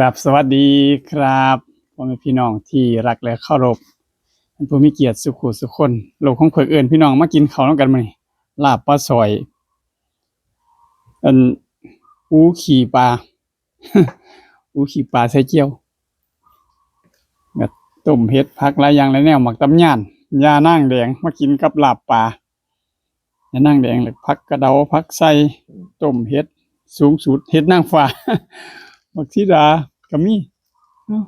ครับสวัสดีครับพ่อแม่พี่น้องที่รักและเคารพท่านผู้มีเกียรติสุขุสุขคนโลกของเผือกเอิญพี่น้องมากินข้าวน้ำกันมานี่ลาบปลาซอย อันอูขี่ปลาอูขี่ปลาใส่เจียวกับต้มเห็ดผักหลายอย่างหลายแนวหมักตำย่านยานั่งแดงมากินกับลาบปลายานั่งแดงหรือผักกระเดาผักใส่ต้มเห็ดสูงสุดเห็ดนางฟ้า บักธิดาก็มีเอ้า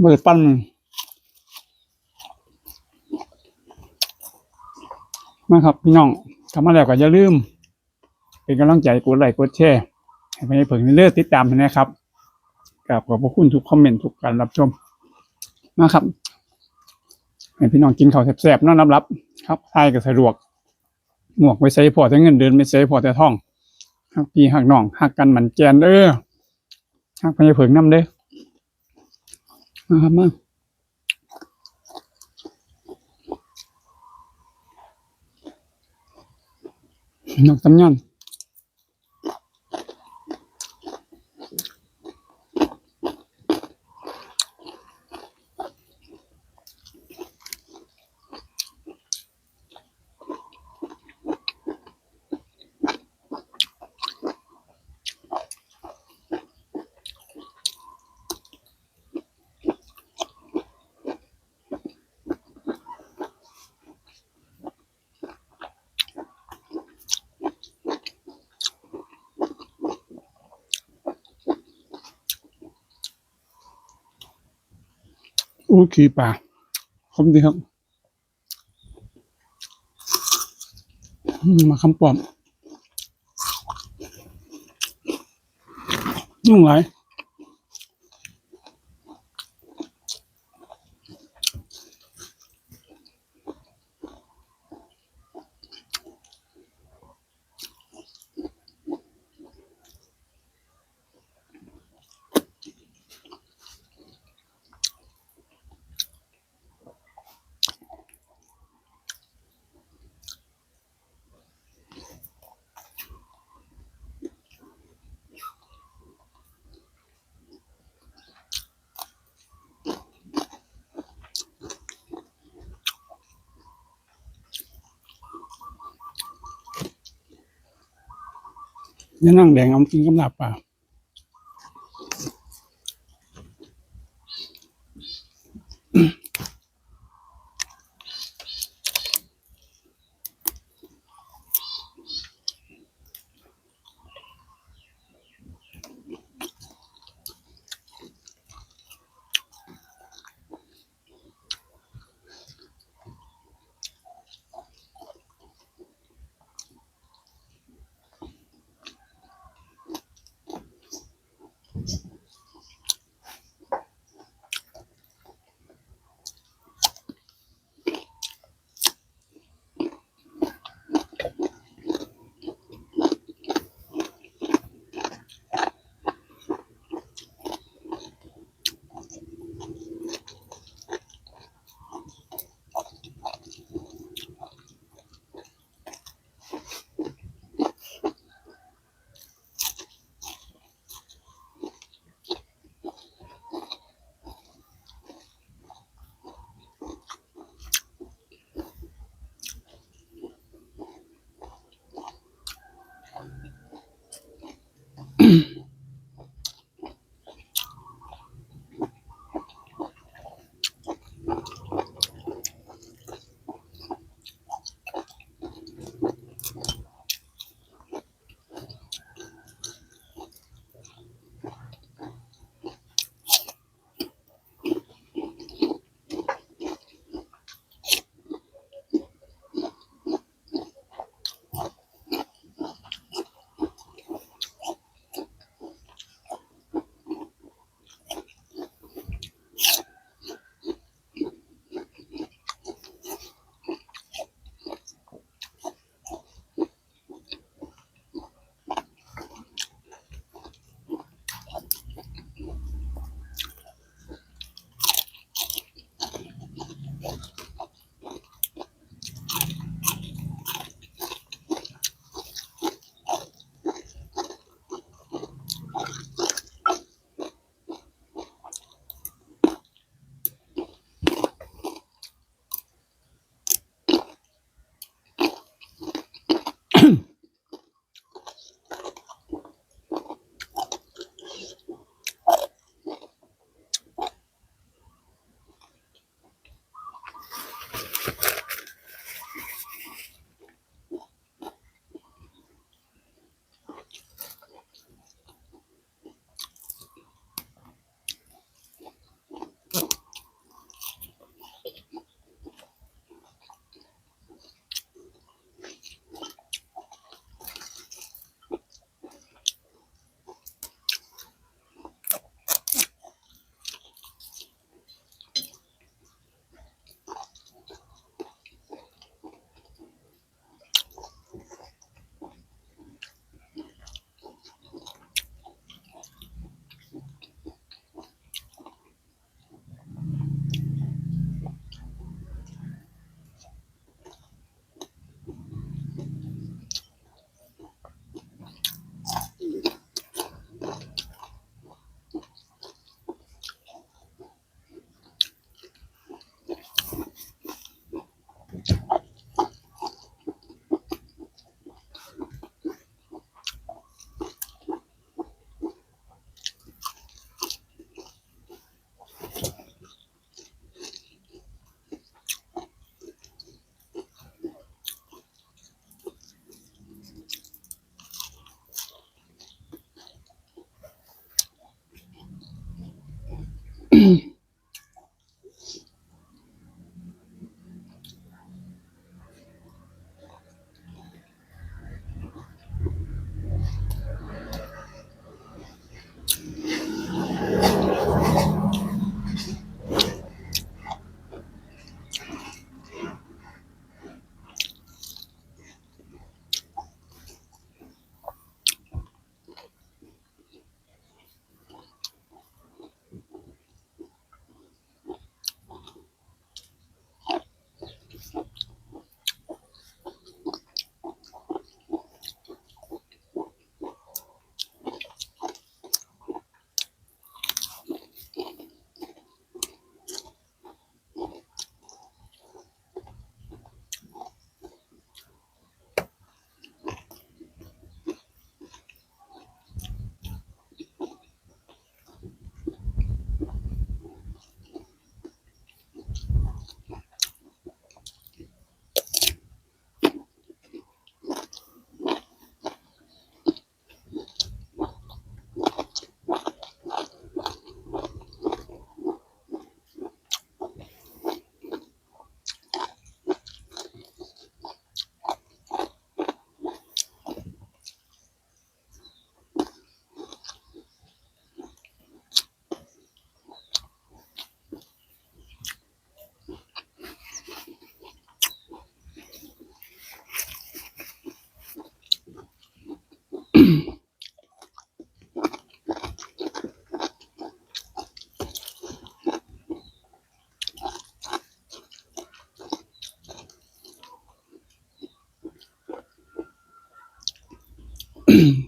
เบิดปั้นมาครับพี่น้องทำมาแล้วก็อย่าลืม เป็นกำลังใจกดไลค์กดแชร์ให้ไปเผงเลือกติดตามนะครับกราบขอบพระคุณทุกคอมเมนต์ทุกการรับชมมาครับให้พี่น้องกินข้าวแซ่บๆนอนรับๆครับทายก็สะดวกหมวกไว้ใส่พอแต่เงินเดือนไม่ใส่พอแต่ท่อง หักพี่หักน้องหักกันเหมือนแกนเด้อหักพญาเผิงน้ำเด้อมาครับมานกตำยัน อู้ขี่ป่าคมดีครับ มาคำปอมนุ่งไหล จะนั่งแดงเอากินกำลับป่า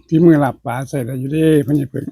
ที่มือหลับปลาใส่ได้อยู่เด้พ่อใหญ่เพิ่ง